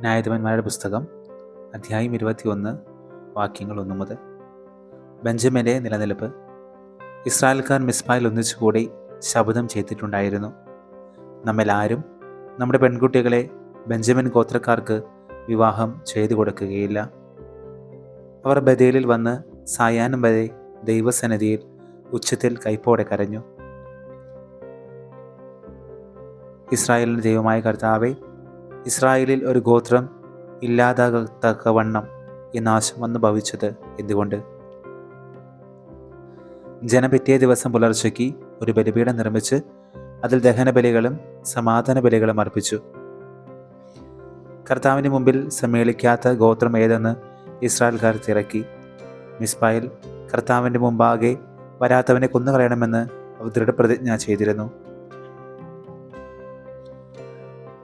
ന്യായാധിപന്മാരുടെ പുസ്തകം അധ്യായം ഇരുപത്തിയൊന്ന് വാക്യങ്ങൾ ഒന്നു മുതൽ. ബെഞ്ചമിന്റെ നിലനിൽപ്പ്. ഇസ്രായേൽക്കാർ മിസ്ബായിൽ ഒന്നിച്ചുകൂടി ശബ്ദം ചെയ്തിട്ടുണ്ടായിരുന്നു. നമ്മളാരും നമ്മുടെ പെൺകുട്ടികളെ ബെഞ്ചമിൻ ഗോത്രക്കാർക്ക് വിവാഹം ചെയ്തു കൊടുക്കുകയില്ല. അവർ ബദേലിൽ വന്ന് സായാഹ്നം വരെ ദൈവസന്നിധിയിൽ ഉച്ചത്തിൽ കൈപ്പോടെ കരഞ്ഞു. ഇസ്രായേലിന്റെ ദൈവമായ കർത്താവെ ഇസ്രായേലിൽ ഒരു ഗോത്രം ഇല്ലാതാകത്തക്കവണ്ണം ഈ നാശം വന്ന് ഭവിച്ചത് എന്തുകൊണ്ട്? ജനം ദിവസം പുലർച്ചയ്ക്ക് ഒരു ബലിപീഠം നിർമ്മിച്ച് അതിൽ ദഹനബലികളും സമാധാന ബലികളും അർപ്പിച്ചു. കർത്താവിന് മുമ്പിൽ സമ്മേളിക്കാത്ത ഗോത്രം ഏതെന്ന് ഇസ്രായേൽക്കാർ തിരക്കി. മിസ്ബായിൽ കർത്താവിന്റെ മുമ്പാകെ വരാത്തവനെ കൊന്നുകളയണമെന്ന് അവർ ദൃഢപ്രതിജ്ഞ ചെയ്തിരുന്നു.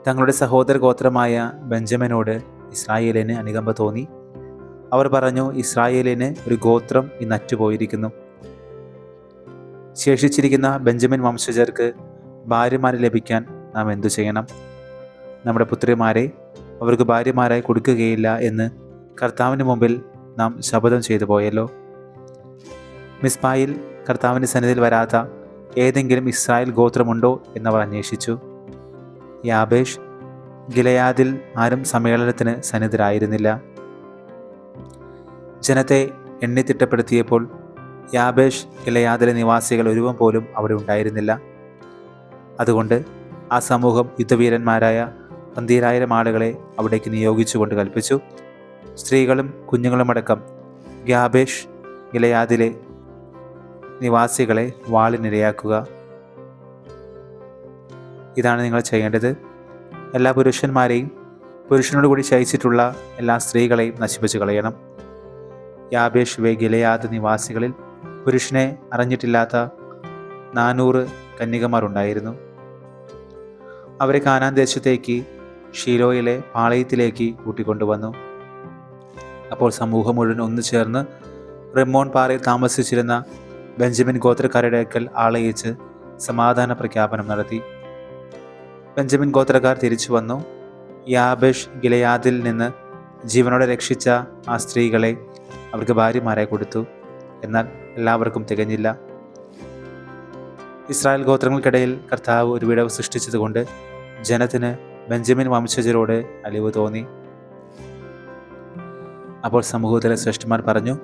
തങ്ങളുടെ സഹോദര ഗോത്രമായ ബെഞ്ചമിനോട് ഇസ്രായേലിന് അനുകമ്പ തോന്നി. അവർ പറഞ്ഞു ഇസ്രായേലിന് ഒരു ഗോത്രം ഇന്ന് അറ്റുപോയിരിക്കുന്നു. ശേഷിച്ചിരിക്കുന്ന ബെഞ്ചമിൻ വംശജർക്ക് ഭാര്യമാരെ ലഭിക്കാൻ നാം എന്തു ചെയ്യണം? നമ്മുടെ പുത്രിമാരെ അവർക്ക് ഭാര്യമാരായി കൊടുക്കുകയില്ല എന്ന് കർത്താവിന് മുമ്പിൽ നാം ശപഥം ചെയ്തു പോയല്ലോ. മിസ്ബായിൽ കർത്താവിന്റെ സന്നിധിയിൽ വരാത്ത ഏതെങ്കിലും ഇസ്രായേൽ ഗോത്രമുണ്ടോ? എന്നവർ അന്വേഷിച്ചു. യാബേഷ് ഗിലയാദിൽ ആരും സമ്മേളനത്തിന് സന്നിധരായിരുന്നില്ല. ജനത്തെ എണ്ണിത്തിട്ടപ്പെടുത്തിയപ്പോൾ യാബേഷ് ഗിലയാദിലെ നിവാസികൾ ഒരുവൻ പോലും അവിടെ ഉണ്ടായിരുന്നില്ല. അതുകൊണ്ട് ആ സമൂഹം യുദ്ധവീരന്മാരായ പന്തീരായിരം ആളുകളെ അവിടേക്ക് നിയോഗിച്ചുകൊണ്ട് കൽപ്പിച്ചു. സ്ത്രീകളും കുഞ്ഞുങ്ങളുമടക്കം ഗ്യാബേഷ് ഗിലയാദിലെ നിവാസികളെ വാളിനിരയാക്കുക. ഇതാണ് നിങ്ങൾ ചെയ്യേണ്ടത്. എല്ലാ പുരുഷന്മാരെയും പുരുഷനോട് കൂടി ശയിച്ചിട്ടുള്ള എല്ലാ സ്ത്രീകളെയും നശിപ്പിച്ചു കളയണം. യാബേഷ് വേഗിലയാദ് നിവാസികളിൽ പുരുഷനെ അറിഞ്ഞിട്ടില്ലാത്ത നാനൂറ് കന്യകമാരുണ്ടായിരുന്നു അവരെ കാനാൻ ദേശത്തേക്ക് ഷീലോയിലെ പാളയത്തിലേക്ക് കൂട്ടിക്കൊണ്ടുവന്നു. അപ്പോൾ സമൂഹം മുഴുവൻ ഒന്നു ചേർന്ന് റിമോൺ പാറയിൽ താമസിച്ചിരുന്ന ബെഞ്ചമിൻ ഗോത്രക്കാരുടെ അടുക്കൽ ആളയിച്ച് സമാധാന പ്രഖ്യാപനം നടത്തി. ബെഞ്ചമിൻ ഗോത്രക്കാർ തിരിച്ചു വന്നു. യാബേഷ് ഗിലയാദിൽ നിന്ന് ജീവനോടെ രക്ഷിച്ച ആ സ്ത്രീകളെ അവർക്ക് ഭാര്യമാരെ കൊടുത്തു. എന്നാൽ എല്ലാവർക്കും തികഞ്ഞില്ല. ഇസ്രായേൽ ഗോത്രങ്ങൾക്കിടയിൽ കർത്താവ് ഒരു വിടവ് സൃഷ്ടിച്ചതുകൊണ്ട് ജനത്തിന് ബെഞ്ചമിൻ വംശജരോട് അലിവ് തോന്നി. അപ്പോൾ സമൂഹത്തിലെ ശ്രേഷ്ഠന്മാർ പറഞ്ഞു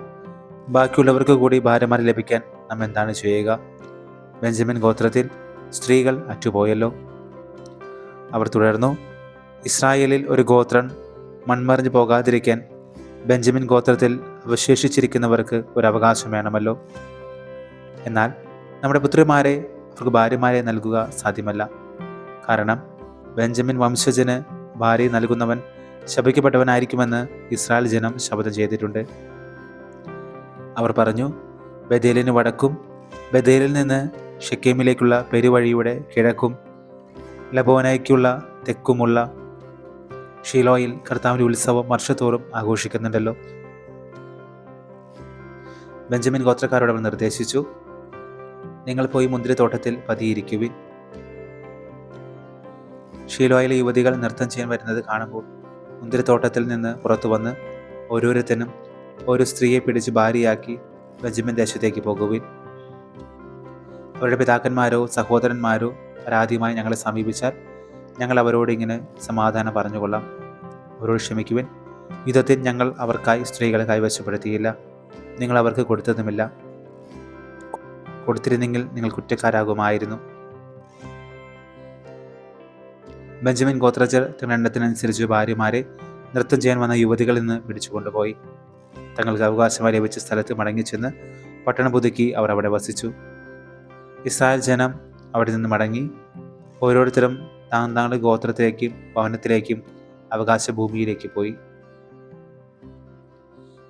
ബാക്കിയുള്ളവർക്ക് കൂടി ഭാര്യമാരെ ലഭിക്കാൻ നാം എന്താണ് ചെയ്യുക? ബെഞ്ചമിൻ ഗോത്രത്തിൽ സ്ത്രീകൾ അറ്റുപോയല്ലോ. അവർ തുടർന്നു. ഇസ്രായേലിൽ ഒരു ഗോത്രൻ മൺമറിഞ്ഞു പോകാതിരിക്കാൻ ബെഞ്ചമിൻ ഗോത്രത്തിൽ അവശേഷിച്ചിരിക്കുന്നവർക്ക് ഒരു അവകാശം വേണമല്ലോ. എന്നാൽ നമ്മുടെ പുത്രിമാരെ അവർക്ക് ഭാര്യമാരെ നൽകുക സാധ്യമല്ല. കാരണം ബെഞ്ചമിൻ വംശജന് ഭാര്യ നൽകുന്നവൻ ശപിക്കപ്പെട്ടവനായിരിക്കുമെന്ന് ഇസ്രായേൽ ജനം ശപഥം ചെയ്തിട്ടുണ്ട്. അവർ പറഞ്ഞു ബദേലിന് വടക്കും ബദേലിൽ നിന്ന് ഷെക്കേമിലേക്കുള്ള പെരുവഴിയുടെ കിഴക്കും ലബോനയ്ക്കുള്ള തെക്കുമുള്ള ഷീലോയിൽ കർത്താവിന്റെ ഉത്സവം വർഷത്തോറും ആഘോഷിക്കുന്നുണ്ടല്ലോ. ബെഞ്ചമിൻ ഗോത്രക്കാരോട് അവർ നിർദ്ദേശിച്ചു നിങ്ങൾ പോയി മുന്തിരിത്തോട്ടത്തിൽ പതിയിരിക്കുവിൻ. ഷീലോയിലെ യുവതികൾ നൃത്തം ചെയ്യാൻ വരുന്നത് കാണുമ്പോൾ മുന്തിരിത്തോട്ടത്തിൽ നിന്ന് പുറത്തു വന്ന് ഓരോരുത്തരും ഒരു സ്ത്രീയെ പിടിച്ച് ഭാര്യയാക്കി ബെഞ്ചമിൻ ദേശത്തേക്ക് പോകുവിൻ. അവരുടെ പിതാക്കന്മാരോ സഹോദരന്മാരോ പരാതിയുമായി ഞങ്ങളെ സമീപിച്ചാൽ ഞങ്ങൾ അവരോട് ഇങ്ങനെ സമാധാനം പറഞ്ഞുകൊള്ളാം. അവരോട് ക്ഷമിക്കുവൻ. യുദ്ധത്തിൽ ഞങ്ങൾ അവർക്കായി സ്ത്രീകളെ കൈവശപ്പെടുത്തിയില്ല. നിങ്ങൾ അവർക്ക് കൊടുത്തതുമില്ല. കൊടുത്തിരുന്നെങ്കിൽ നിങ്ങൾ കുറ്റക്കാരാകുമായിരുന്നു. ബെഞ്ചമിൻ ഗോത്രജർ തങ്ങളുടെ എണ്ണത്തിനനുസരിച്ച് ഭാര്യമാരെ നൃത്തം ചെയ്യാൻ വന്ന യുവതികളിൽ നിന്ന് പിടിച്ചുകൊണ്ടുപോയി. തങ്ങൾക്ക് അവകാശമായി ലഭിച്ച സ്ഥലത്ത് മടങ്ങിച്ചെന്ന് പട്ടണം പുതുക്കി അവർ അവിടെ വസിച്ചു. ഇസ്രായേൽ ജനം അവിടെ നിന്ന് മടങ്ങി ഓരോരുത്തരും താൻ തങ്ങളുടെ ഗോത്രത്തിലേക്കും ഭവനത്തിലേക്കും അവകാശ ഭൂമിയിലേക്ക് പോയി.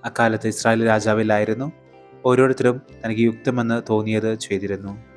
അക്കാലത്ത് ഇസ്രായേൽ രാജാവിലായിരുന്നു. ഓരോരുത്തരും തനിക്ക് യുക്തമെന്ന് തോന്നിയത് ചെയ്തിരുന്നു.